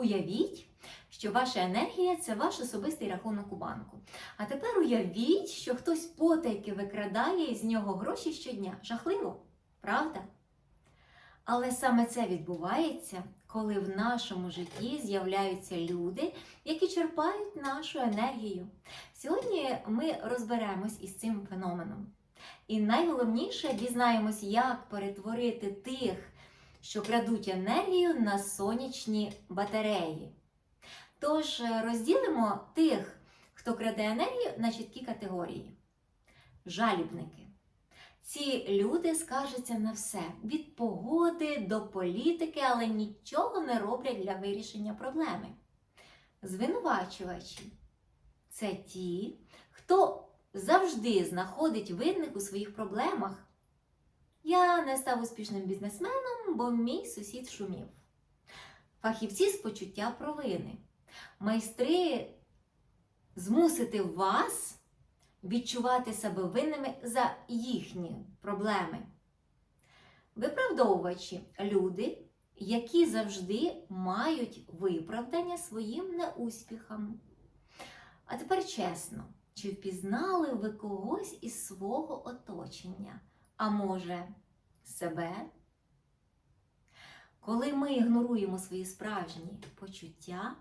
Уявіть, що ваша енергія це ваш особистий рахунок у банку. А тепер уявіть, що хтось потайки викрадає із нього гроші щодня. Жахливо, правда? Але саме це відбувається, коли в нашому житті з'являються люди, які черпають нашу енергію. Сьогодні ми розберемось із цим феноменом. І найголовніше дізнаємось, як перетворити тих, що крадуть енергію на сонячні батареї. Тож е, розділимо тих, хто краде енергію на чіткі категорії. Жалібники. Ці люди скаржаться на все від погоди до політики, але нічого не роблять для вирішення проблеми. Звинувачувачі це ті, хто завжди знаходить винних у своїх проблемах. Я не став успішним бізнесменом, бо мій сусід шумів. Фахівці з почуття провини. Майстри змусити вас відчувати себе винними за їхні проблеми. Виправдовувачі люди, які завжди мають виправдання своїм неуспіхам. А тепер чесно, чи впізнали ви когось із свого оточення? А може, себе? Коли ми ігноруємо свої справжні почуття,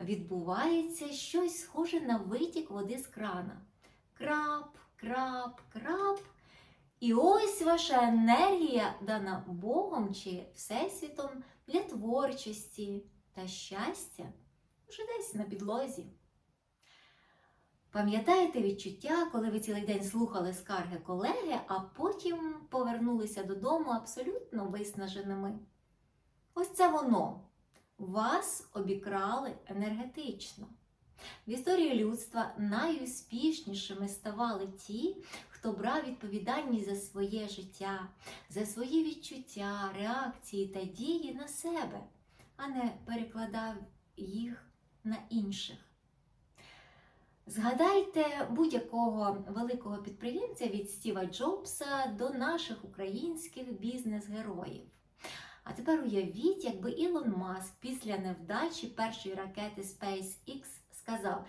відбувається щось схоже на витік води з крана. Крап, крап, крап. І ось ваша енергія, дана Богом чи Всесвітом для творчості та щастя вже десь на підлозі. Пам'ятаєте відчуття, коли ви цілий день слухали скарги колеги, а потім повернулися додому абсолютно виснаженими? Ось це воно. Вас обікрали енергетично. В історії людства найуспішнішими ставали ті, хто брав відповідальність за своє життя, за свої відчуття, реакції та дії на себе, а не перекладав їх на інших. Згадайте будь-якого великого підприємця від Стіва Джобса до наших українських бізнес-героїв. А тепер уявіть, якби Ілон Маск після невдачі першої ракети SpaceX сказав: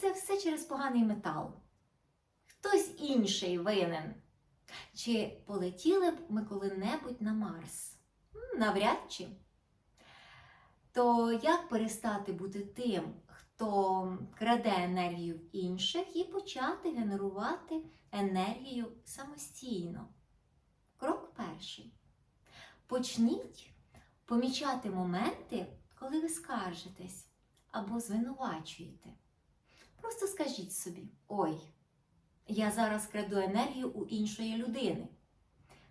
це все через поганий метал. Хтось інший винен. Чи полетіли б ми коли-небудь на Марс? Навряд чи. То як перестати бути тим, хто краде енергію в інших і почати генерувати енергію самостійно? Крок перший. Почніть помічати моменти, коли ви скаржитесь або звинувачуєте. Просто скажіть собі: ой, я зараз краду енергію у іншої людини.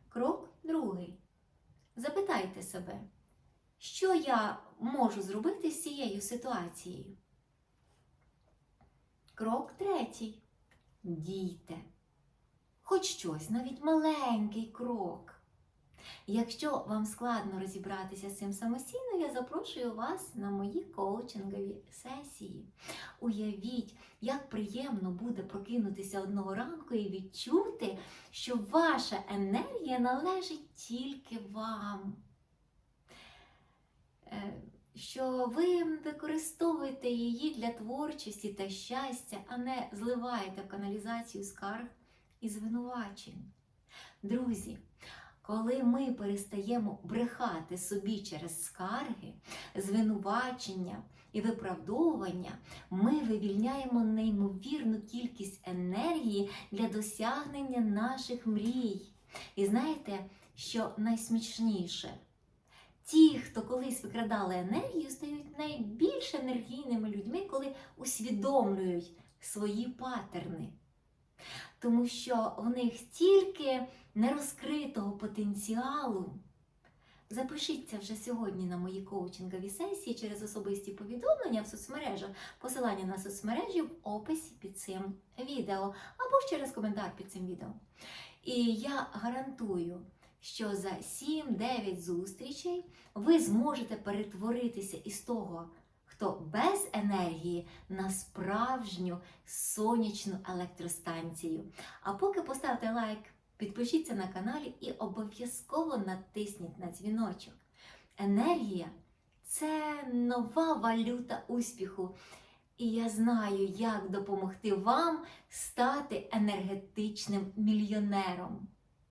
Крок другий. Запитайте себе, що я можу зробити з цією ситуацією? Крок третій. Дійте. Хоч щось, навіть маленький крок. Якщо вам складно розібратися з цим самостійно, я запрошую вас на мої коучингові сесії. Уявіть, як приємно буде прокинутися одного ранку і відчути, що ваша енергія належить тільки вам. Е, Що ви використовуєте її для творчості та щастя, а не зливаєте в каналізацію скарг і звинувачень. Друзі, коли ми перестаємо брехати собі через скарги, звинувачення і виправдовування, ми вивільняємо неймовірну кількість енергії для досягнення наших мрій. І знаєте, що найсмішніше? Ті, хто колись викрадали енергію, стають найбільш енергійними людьми, коли усвідомлюють свої патерни. Тому що в них стільки нерозкритого потенціалу. Запишіться вже сьогодні на мої коучингові сесії через особисті повідомлення в соцмережах, посилання на соцмережі в описі під цим відео або ж через коментар під цим відео. І я гарантую, що за 7-9 зустрічей ви зможете перетворитися із того, хто без енергії на справжню сонячну електростанцію. А поки поставте лайк, підпишіться на каналі і обов'язково натисніть на дзвіночок. Енергія це нова валюта успіху. І я знаю, як допомогти вам стати енергетичним мільйонером.